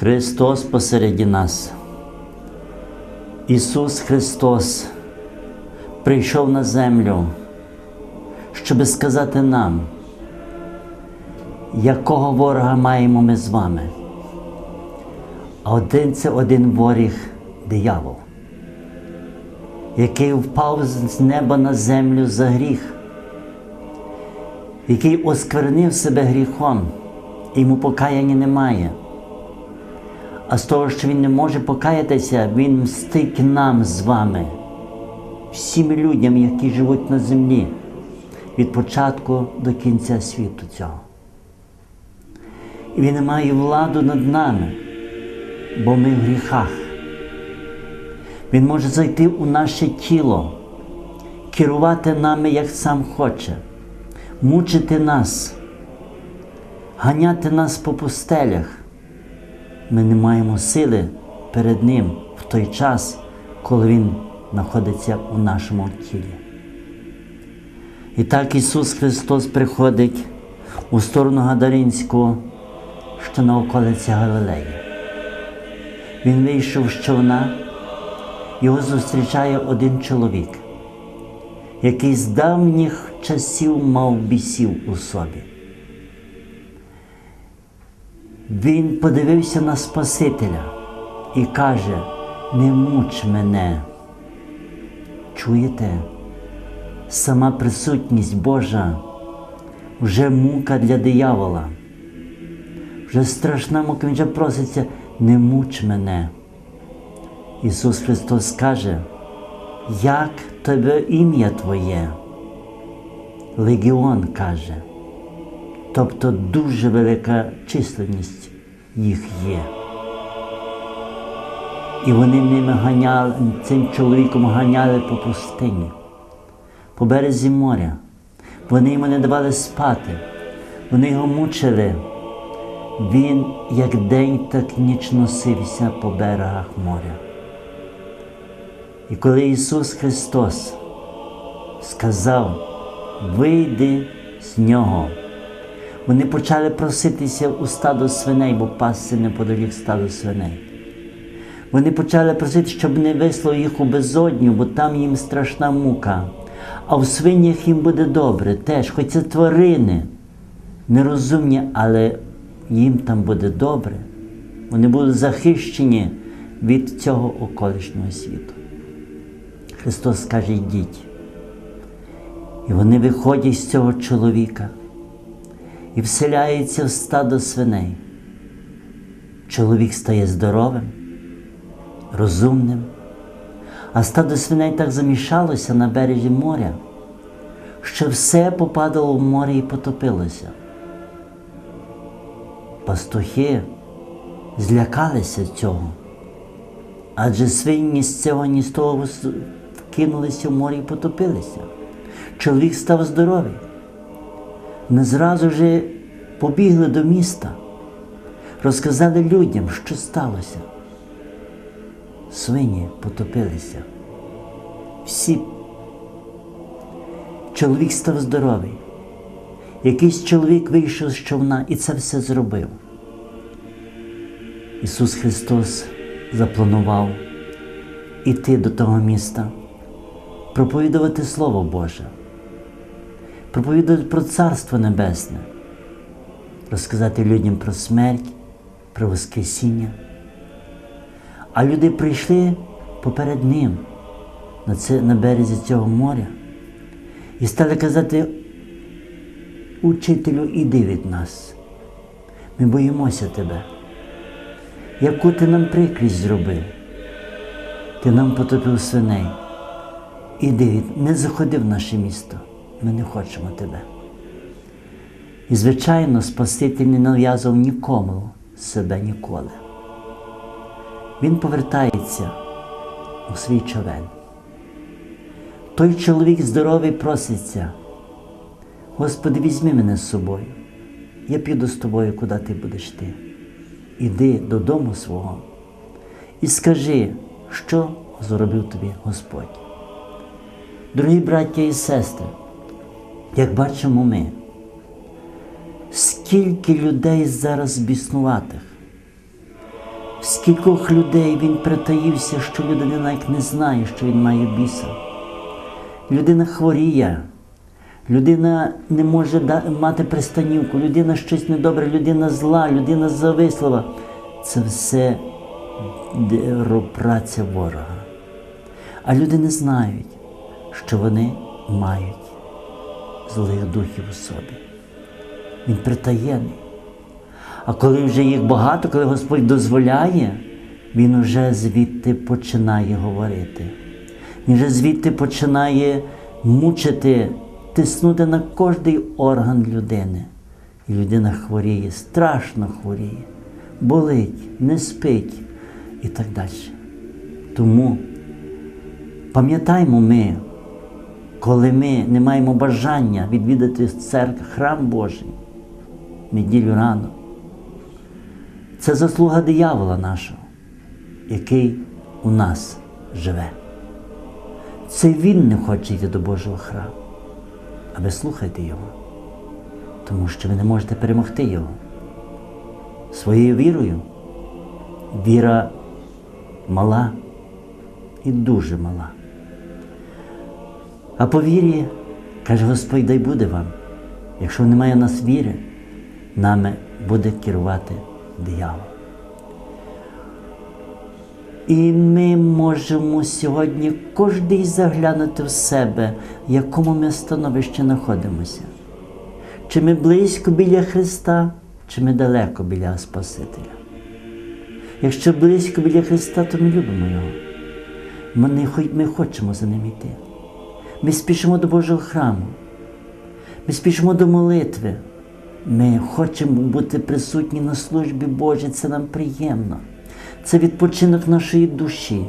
Христос посереді нас. Ісус Христос прийшов на землю, щоби сказати нам, якого ворога маємо ми з вами. А один це один воріг диявол, який впав з неба на землю за гріх, який осквернив себе гріхом, і йому покаяння немає. А з того, що він не може покаятися, він мстить нам з вами, всім людям, які живуть на землі, від початку до кінця світу цього. І він має владу над нами, бо ми в гріхах. Він може зайти у наше тіло, керувати нами, як сам хоче, мучити нас, ганяти нас по пустелях. Ми не маємо сили перед Ним в той час, коли Він знаходиться у нашому тілі. І так Ісус Христос приходить у сторону Гадаринську, що на околиці Галилеї. Він вийшов з човна, його зустрічає один чоловік, який з давніх часів мав бісів у собі. Він подивився на Спасителя і каже: не муч мене. Чуєте? Сама присутність Божа вже мука для диявола. Вже страшна мука, він вже проситься, не муч мене. Ісус Христос каже, як тебе ім'я Твоє? Легіон каже. Тобто дуже велика численність їх є. І вони ними ганяли, цим чоловіком ганяли по пустині, по березі моря. Вони йому не давали спати, вони його мучили. Він як день, так ніч носився по берегах моря. І коли Ісус Христос сказав, вийди з нього. Вони почали проситися у стадо свиней, бо пасся неподалік стадо свиней. Вони почали просити, щоб не вислав їх у безодню, бо там їм страшна мука. А в свинях їм буде добре теж, хоч це тварини нерозумні, але їм там буде добре. Вони будуть захищені від цього околишнього світу. Христос каже, йдіть. І вони виходять з цього чоловіка і вселяється в стадо свиней. Чоловік стає здоровим, розумним, а стадо свиней так замішалося на березі моря, що все попадало в море і потопилося. Пастухи злякалися цього, адже свині з цього ні з того кинулися в море і потопилися. Чоловік став здоровий не зразу ж побігли до міста, розказали людям, що сталося. Свині потопилися. Всі. Чоловік став здоровий. Якийсь чоловік вийшов з човна і це все зробив. Ісус Христос запланував іти до того міста, проповідувати Слово Боже проповідувати про Царство Небесне, розказати людям про смерть, про Воскресіння. А люди прийшли поперед Ним на, це, на березі цього моря і стали казати, учителю, іди від нас. Ми боїмося тебе. Яку ти нам прикрість зробив? Ти нам потопив свиней. Іди, не заходи в наше місто ми не хочемо тебе. І, звичайно, Спаситель не нав'язав нікому себе ніколи. Він повертається у свій човен. Той чоловік здоровий проситься, Господи, візьми мене з собою. Я піду з тобою, куди ти будеш йти. Іди додому свого і скажи, що зробив тобі Господь. Дорогі браття і сестри, як бачимо ми, скільки людей зараз біснуватих, скількох людей він притаївся, що людина навіть не знає, що він має біса. Людина хворіє, людина не може мати пристанівку, людина щось недобре, людина зла, людина завислива. Це все праця ворога. А люди не знають, що вони мають злих духів у собі. Він притаєний. А коли вже їх багато, коли Господь дозволяє, Він вже звідти починає говорити. Він вже звідти починає мучити, тиснути на кожний орган людини. І людина хворіє, страшно хворіє, болить, не спить і так далі. Тому пам'ятаймо ми, коли ми не маємо бажання відвідати церкву, храм Божий, неділю рано, це заслуга диявола нашого, який у нас живе. Це він не хоче йти до Божого храму. А ви слухайте його, тому що ви не можете перемогти його. Своєю вірою. Віра мала і дуже мала. А по вірі, каже Господь, дай буде вам. Якщо немає в нас віри, нами буде керувати диявол. І ми можемо сьогодні кожен заглянути в себе, в якому ми становищі знаходимося. Чи ми близько біля Христа, чи ми далеко біля Спасителя. Якщо близько біля Христа, то ми любимо Його. Ми, ми хочемо за ним йти. Ми спішимо до Божого храму. Ми спішимо до молитви. Ми хочемо бути присутні на службі Божій, це нам приємно. Це відпочинок нашої душі,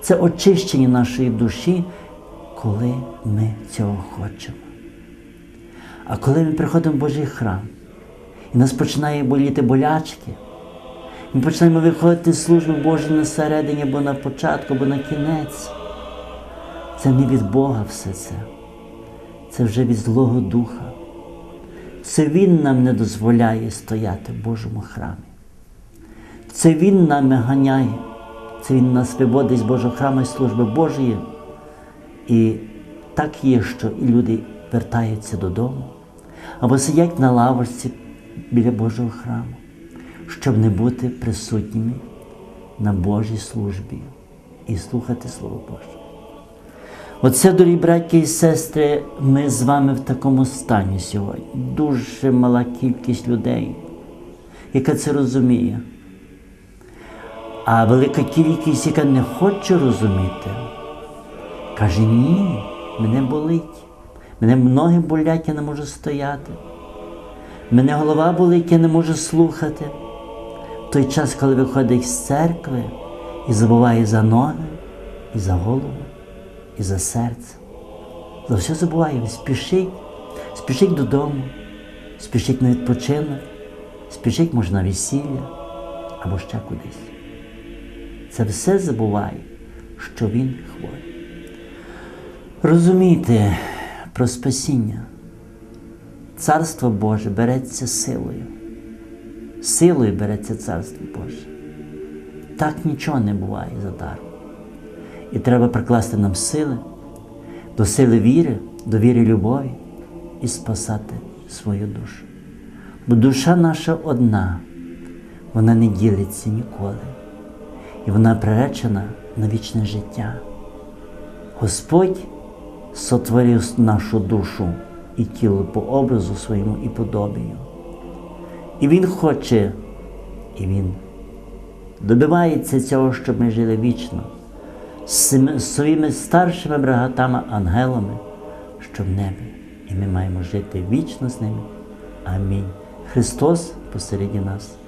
це очищення нашої душі, коли ми цього хочемо. А коли ми приходимо в Божий храм, і нас починає боліти болячки, ми починаємо виходити з служби Божої на середині, або на початку, або на кінець. Це не від Бога все це. Це вже від Злого Духа. Це Він нам не дозволяє стояти в Божому храмі. Це Він нами ганяє, це Він нас виводить з Божого храму і служби Божої. І так є, що і люди вертаються додому або сидять на лавочці біля Божого храму, щоб не бути присутніми на Божій службі і слухати Слово Боже. Оце, дорогі браті і сестри, ми з вами в такому стані сьогодні. Дуже мала кількість людей, яка це розуміє. А велика кількість, яка не хоче розуміти, каже: ні, мене болить. Мене ноги болять, я не можу стояти. Мене голова болить, я не можу слухати. В той час, коли виходить з церкви і забуває за ноги, і за голову, і за серце. За все забуває, спішить, спішить додому, спішить на відпочинок, спішить, може, на весілля або ще кудись. Це все забуває, що він хворий. Розумійте про спасіння. Царство Боже береться силою. Силою береться Царство Боже. Так нічого не буває задаром. І треба прикласти нам сили, до сили віри, до віри любові і спасати свою душу. Бо душа наша одна, вона не ділиться ніколи. І вона приречена на вічне життя. Господь сотворив нашу душу і тіло по образу своєму і подобію. І Він хоче, і Він добивається цього, щоб ми жили вічно своїми старшими братами, ангелами, що в небі. І ми маємо жити вічно з ними. Амінь. Христос посередні нас.